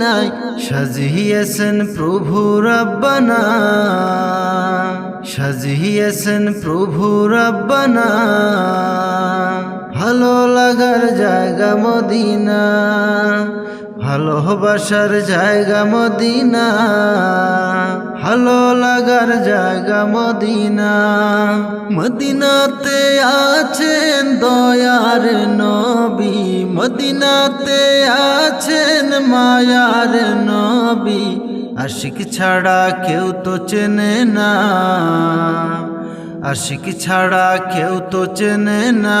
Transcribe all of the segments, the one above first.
নাই সাজিয়েছেন প্রভু রব্বানা। সাজিয়েছেন প্রভু রব্বানা। ভালো লাগার জায়গা মদিনা ভালোবাসার জায়গা মদিনা। ভালো লাগার জায়গা মদিনা। মদিনাতে আছেন দয়ার নবী। মদিনাতে আছেন মায়ার নবী। আশিক ছাড়া কেউ তো চেনে না। আশিক ছাড়া কেউ তো চেনে না।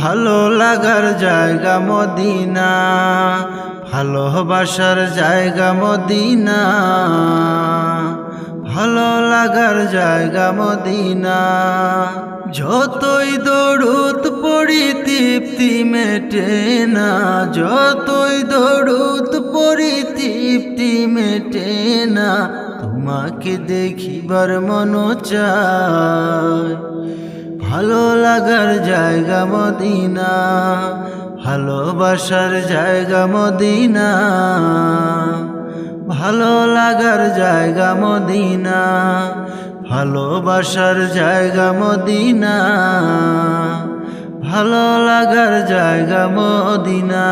ভালো লাগার জায়গা মদিনা ভালোবাসার জায়গা মদিনা, ভালো লাগার জায়গা মদিনা। যতই দৌড়ুত পড়ি তৃপ্তি মেটে না, যতই দৌড়ুত পড়ি তৃপ্তি মেটে না, তোমাকে দেখিবার মন চায়। ভালো লাগার জায়গা মদিনা ভালোবাসার জায়গা মদিনা, ভালো লাগার জায়গা মদিনা ভালোবাসার জায়গা মদিনা, ভালো লাগার জায়গা মদিনা।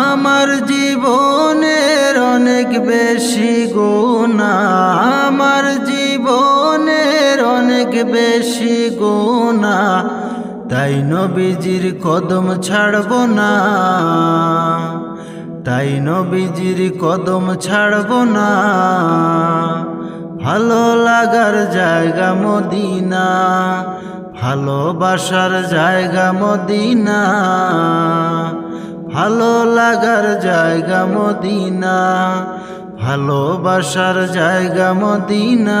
আমার জীবনের অনেক বেশি গোনা আমার বেশি গোনা তাই নবীজির কদম ছাড়ব না। তাই নবীজির কদম ছাড়ব না। ভালো লাগার জায়গা মদিনা, ভালোবাসার জায়গা মদিনা, ভালো লাগার জায়গা মদিনা, ভালোবাসার জায়গা মদিনা।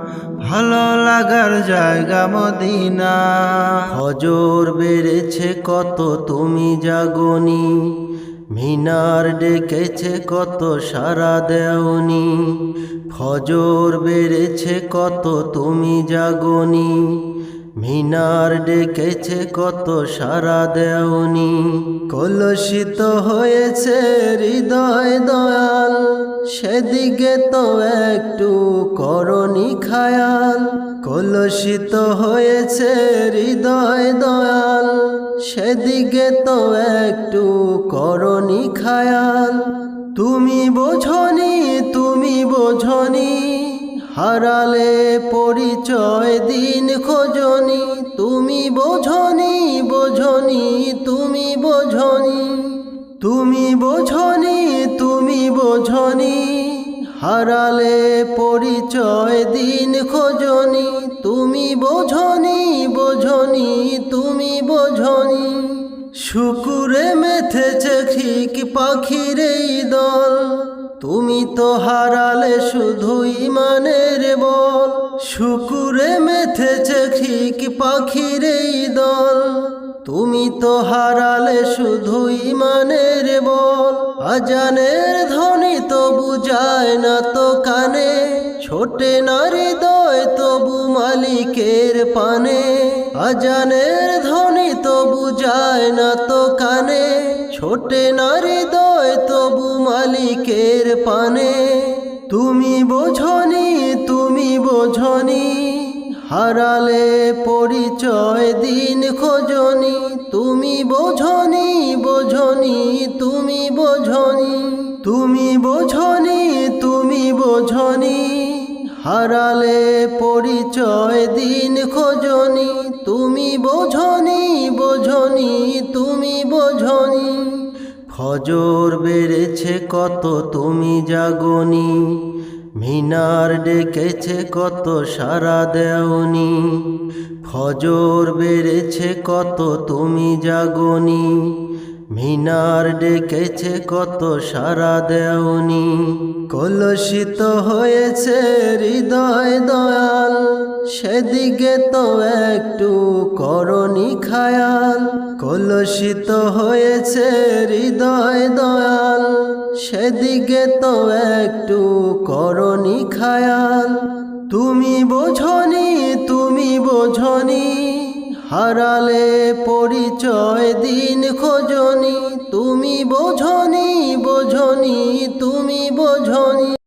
ভালো লাগার জায়গা মদিনা। হজর বেড়েছে কত, তুমি জাগনি। মিনার ডেকেছে কত, সারা দেওনি। ফজর বেড়েছে কত, তুমি জাগনি। মিনার ডেকেছে কত সারা দেওনি কলসিত হয়েছে হৃদয় দয়াল। সেদিকে তো একটু করনি খায়াল কলসিত হয়েছে হৃদয় দয়াল। সেদিকে তো একটু করনি খায়াল, তুমি বোঝনি তুমি বোঝনি। হারালে পরিচয় দিন খোঁজনি, তুমি বোঝনি বোঝনি, তুমি বোঝনি তুমি বোঝনি তুমি বোঝনি, হারালে পরিচয় দিন খোঁজনি, তুমি বোঝনি বোঝনি, তুমি বোঝনি, শুকুরে মেথেছে ঠিক পাখির এই দল। তুমি তো হারালে শুধু ইমানের বল। শুকুরে মেথেছে ঠিক পাখির দল। তুমি তো হারালে শুধু ইমানের বল। আজানের ধ্বনি তো বুঝায় না তো কানে। ছোটে নারী দল মালিকের পানে, আজানের ধ্বনি তবু যায় না তো কানে, ছোটে নারী দয় তবু মালিকের পানে। তুমি বোঝনি তুমি বোঝনি, হারালে পরিচয় দিন খোঁজনি। তুমি বোঝনি বোঝনি, তুমি বোঝনি তুমি বোঝনি তুমি বোঝনি। হারালে পরিচয় দিন খোঁজনি, তুমি বোঝনি বোঝনি, তুমি বোঝনি। ফজর বেড়েছে কত, তুমি জাগনি। মিনার ডেকেছে কত, সারা দেওনি। ফজর বেড়েছে কত, তুমি জাগনি। মিনার ডেকেছে কত সারা দেওনি কলসিত হয়েছে হৃদয় দয়াল। সেদিকে তো একটু করনি খায়াল কলসিত হয়েছে হৃদয় দয়াল। সেদিকে তো একটু করনি খায়াল, তুমি বোঝনি তুমি বোঝনি। হারালে পরিচয় দিন খোঁজনি তুমি বোঝনি বোঝনি তুমি বোঝনি।